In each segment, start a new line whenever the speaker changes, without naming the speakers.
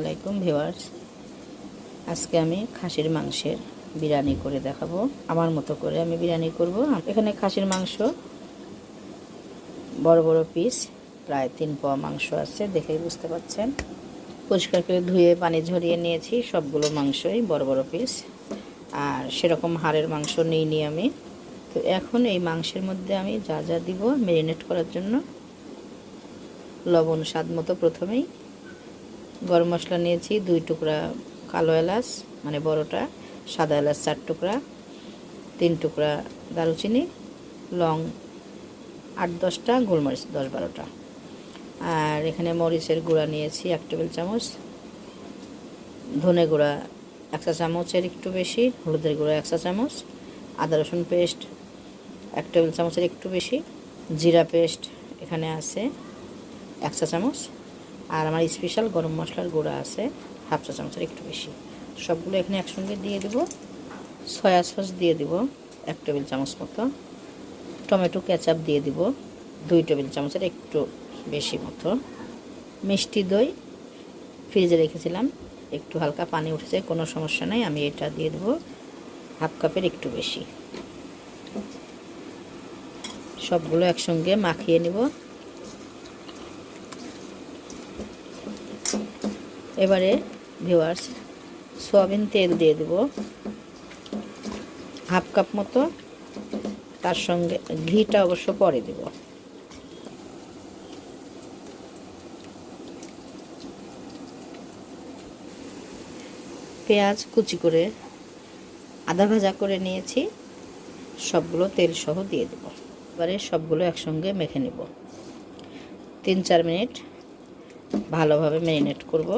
আলাইকুম ভিউয়ার্স। আজকে আমি খাসির মাংসের বিরিয়ানি করে দেখাবো। আমার মতো করে আমি বিরিয়ানি করব। এখানে খাসির মাংস, বড় বড় পিস প্রায় তিন পোয়া মাংস আছে, দেখেই বুঝতে পারছেন পরিষ্কার করে ধুয়ে পানি ঝরিয়ে নিয়েছি, সবগুলো মাংসই বড় বড় পিস আর সেরকম হাড়ের মাংস নিইনি আমি। তো এখন এই মাংসের মধ্যে আমি যা যা দিব ম্যারিনেট করার জন্য। লবণ স্বাদ মতো প্রথমেই গরম মশলা নিয়েছি দুই টুকরা কালো এলাচ মানে বড়টা, সাদা এলাচ চার টুকরা, তিন টুকরা দারুচিনি, লং আট দশটা, গোলমরিচ দশ বারোটা। আর এখানে মরিচের গুঁড়া নিয়েছি এক টেবিল চামচ। ধনে গুঁড়া এক চা চামচের একটু বেশি, হলুদের গুঁড়া এক চা চামচ। আদা রসুন পেস্ট এক টেবিল চামচের একটু বেশি। জিরা পেস্ট এখানে আছে এক চা চামচ। আর আমার স্পেশাল গরম মশলার গুঁড়া আছে, হাফ চা চামচের একটু বেশি। সবগুলো এখানে একসঙ্গে দিয়ে দেবো। সয়া সস দিয়ে দিব এক টেবিল চামচ মতো। টমেটো কেচাপ দিয়ে দিব দুই টেবিল চামচের একটু বেশি মতো। মিষ্টি দই ফ্রিজে রেখেছিলাম, একটু হালকা পানি উঠেছে, কোনো সমস্যা নেই, আমি এটা দিয়ে দেবো হাফ কাপের একটু বেশি। সবগুলো একসঙ্গে মাখিয়ে নিব। এবারে ভিওয়ার্স সয়াবিন তেল দিয়ে দেব। হাফ কাপ মতো, তার সঙ্গে ঘিটা অবশ্য পরে দেব। পেঁয়াজ কুচি করে আদা ভাজা করে নিয়েছি, সবগুলো তেল সহ দিয়ে দেব। এবারে সবগুলো একসঙ্গে মেখে নেব। তিন চার মিনিট ভালোভাবে ম্যারিনেট করব।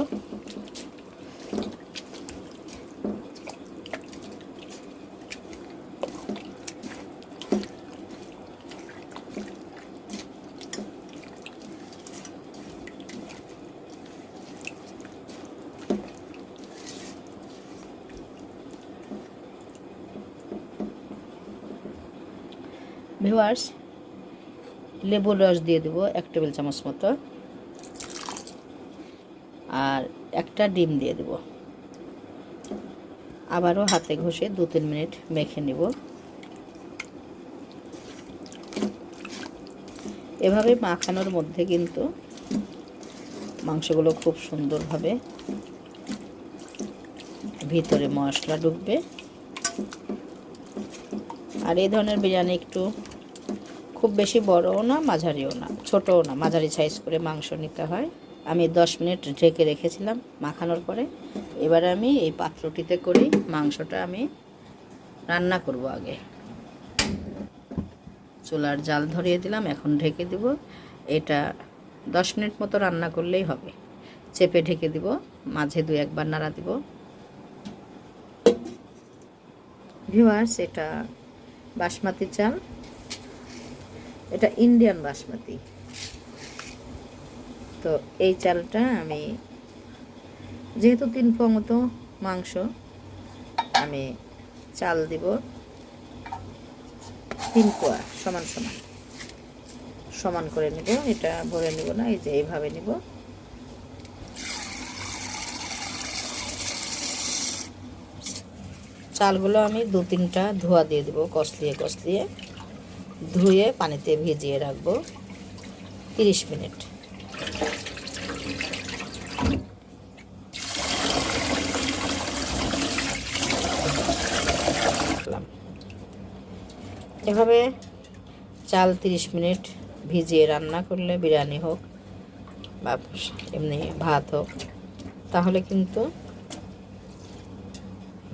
ভিওয়ার্স লেবুর রস দিয়ে দেবো এক টেবিল চামচ মতো। আর একটা ডিম দিয়ে দেব। আবারও হাতে ঘষে দু তিন মিনিট মেখে নেব। এভাবে মাখানোর মধ্যে কিন্তু মাংসগুলো খুব সুন্দরভাবে ভিতরে মশলা ঢুকবে। আর এই ধরনের বিরিয়ানি একটু খুব বেশি বড়ও না, মাঝারিও না, ছোটও না, মাঝারি সাইজ করে মাংস নিতে হয়। আমি দশ মিনিট ঢেকে রেখেছিলাম মাখানোর পরে। এবারে আমি এই পাত্রটিতে করেই মাংসটা আমি রান্না করব আগে। চুলার জাল ধরিয়ে দিলাম, এখন ঢেকে দিব। এটা দশ মিনিট মতো রান্না করলেই হবে। চেপে ঢেকে দিব, মাঝে দু একবার নাড়া দিব। ভিউয়ার্স, এটা বাসমতি চাল। এটা ইন্ডিয়ান বাসমতি। তো এই চালটা আমি, যেহেতু তিন পোয়া মতো মাংস, আমি চাল দিব তিন পোয়া সমান সমান। সমান করে নিব, এটা ভরে নিব না, এই যে এইভাবে নিব। চালগুলো আমি দু তিনটা ধোয়া দিয়ে দেবো, কষলিয়ে কষলিয়ে। ধুয়ে পানিতে ভিজিয়ে রাখব। তিরিশ মিনিট। এভাবে চাল তিরিশ মিনিট ভিজিয়ে রান্না করলে বিরিয়ানি হোক বা এমনি ভাত হোক, তাহলে কিন্তু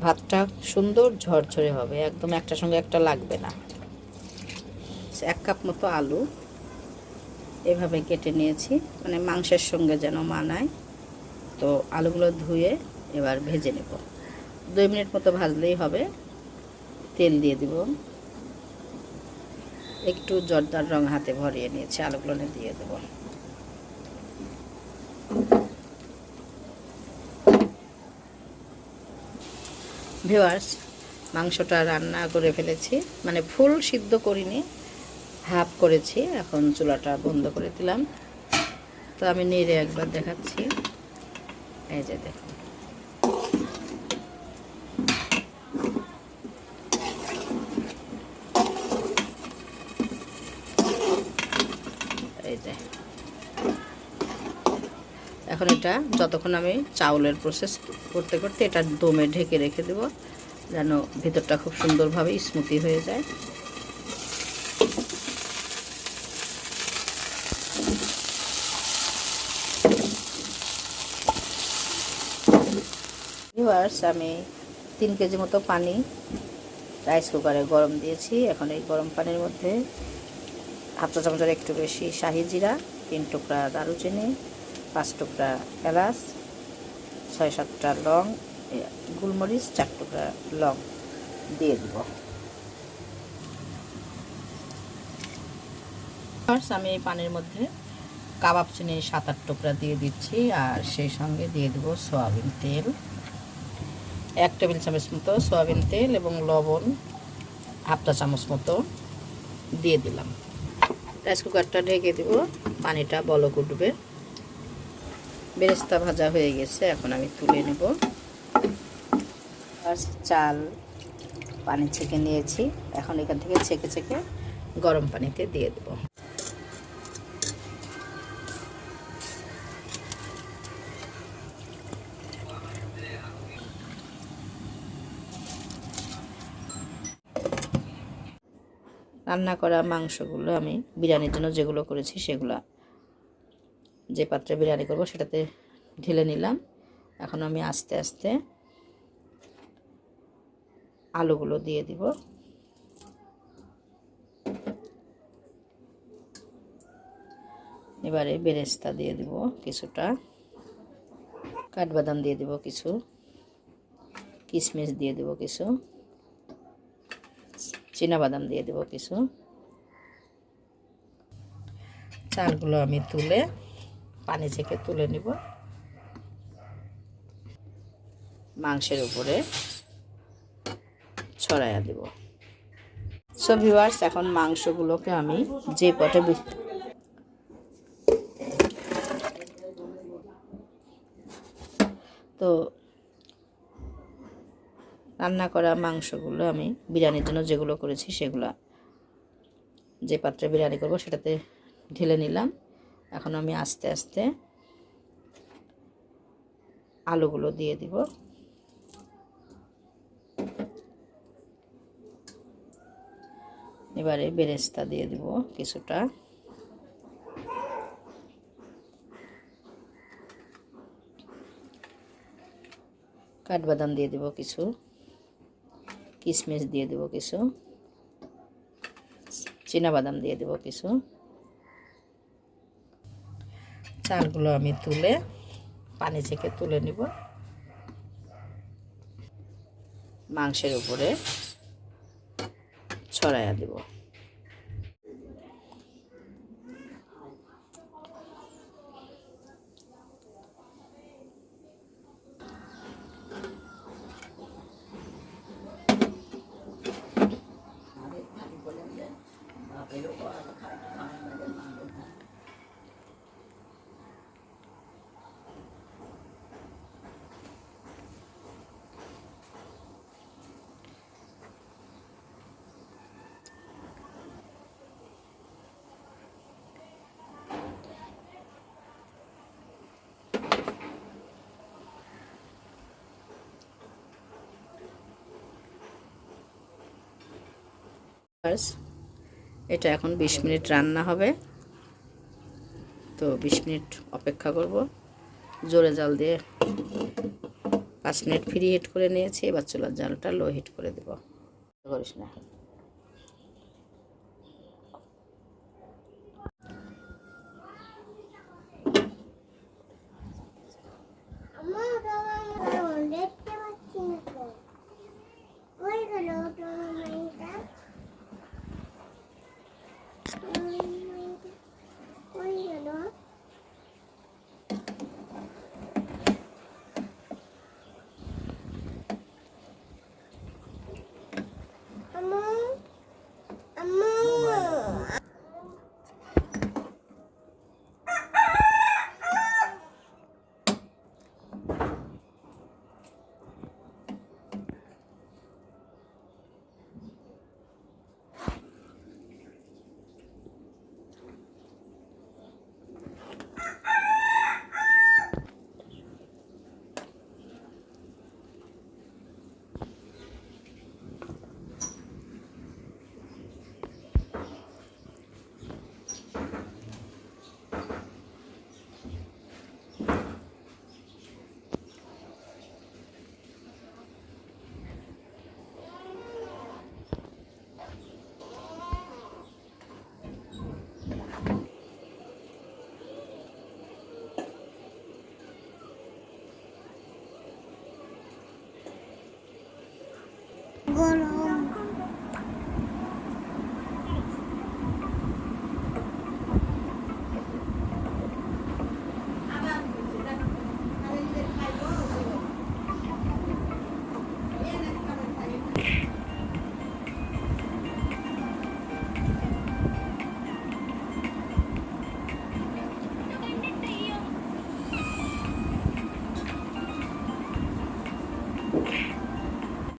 ভাতটা সুন্দর ঝরঝরে হবে, একদম একটার সঙ্গে একটা লাগবে না। এক কাপ মতো আলু এভাবে কেটে নিয়েছি মানে মাংসের সঙ্গে যেন মানায়। তো আলুগুলো ধুয়ে এবার ভেজে নেব। দুই মিনিট মতো ভাজলেই হবে। তেল দিয়ে দিব। একটু জর্দার রং হাতে ভরিয়ে নিয়েছি, আলুগুলো দিয়ে দেব। ভিওয়ার্স মাংসটা রান্না করে ফেলেছি। মানে ফুল সিদ্ধ করিনি, হাফ করেছি। এখন চুলাটা বন্ধ করে দিলাম। তো আমি নেড়ে একবার দেখাচ্ছি। এই যে দেখুন। এই যে। এখন এটা যতক্ষণ আমি চাউলের প্রসেস করতে করতে এটা দমে ঢেকে রেখে দেব, যেন ভিতরটা খুব সুন্দরভাবে স্মুথি হয়ে যায়। ভিউয়ার্স আমি তিন কেজি মতো পানি রাইস কুকারে গরম দিয়েছি। এখন এই গরম পানির মধ্যে হাফ চা চামচের একটু বেশি শাহি জিরা, তিন টুকরা দারুচিনি, পাঁচ টুকরা এলাচ, ছয় সাতটা লং গোলমরিচ, চার টুকরা লং দিয়ে দিব। আমি এই পানির মধ্যে কাবাব চিনি সাত আট টুকরা দিয়ে দিচ্ছি আর সেই সঙ্গে দিয়ে দেবো সয়াবিন তেল। এক টেবিল চামচ মতো সয়াবিন তেল এবং লবণ হাফটা চামচ মতো দিয়ে দিলাম। রাইস কুকারটা ঢেকে দিব, পানিটা বলক উঠবে। বেরেস্তা ভাজা হয়ে গেছে, এখন আমি তুলে নেব। আর চাল পানি ছেঁকে নিয়েছি, এখন এখান থেকে ছেঁকে ছেঁকে গরম পানিতে দিয়ে দেবো। রান্না করা মাংসগুলো আমি বিরিয়ানির জন্য যেগুলো করেছি সেগুলো, যে পাত্রে বিরিয়ানি করব সেটাতে ঢেলে নিলাম। এখন আমি আস্তে আস্তে আলুগুলো দিয়ে দিব। এবারে বেরেস্তা দিয়ে দিব কিছুটা, কাঠবাদাম দিয়ে দিব কিছু কিশমিশ দিয়ে দিব কিছু। বাদাম দিয়ে দেবো কিছু। চালগুলো আমি তুলে পানি থেকে তুলে নিব। মাংসের উপরে ছড়াইয়া দেব। সো ভিউয়ার্স এখন মাংসগুলোকে আমি যে পটে তো রান্না করা মাংসগুলো আমি বিরিয়ানির জন্য যেগুলো করেছি সেগুলো যে পাত্রে বিরিয়ানি করব সেটাতে ঢেলে নিলাম। এখন আমি আস্তে আস্তে আলুগুলো দিয়ে দিব। এবারে বেরেস্তা দিয়ে দিব কিছুটা। কাঠবাদাম দিয়ে দিব কিছু। কিশমিশ দিয়ে দেবো কিছু। বাদাম দিয়ে দেবো কিছু। চালগুলো আমি তুলে পানি থেকে তুলে নিব। মাংসের উপরে ছড়াইয়া দেব। ব্যাস, এটা এখন বিশ মিনিট রান্না হবে। তো বিশ মিনিট অপেক্ষা করব। জোরে জাল দিয়ে পাঁচ মিনিট ফ্রি হিট করে নিয়েছি। এবার চুলার জালটা লো হিট করে দেবো। করিস না।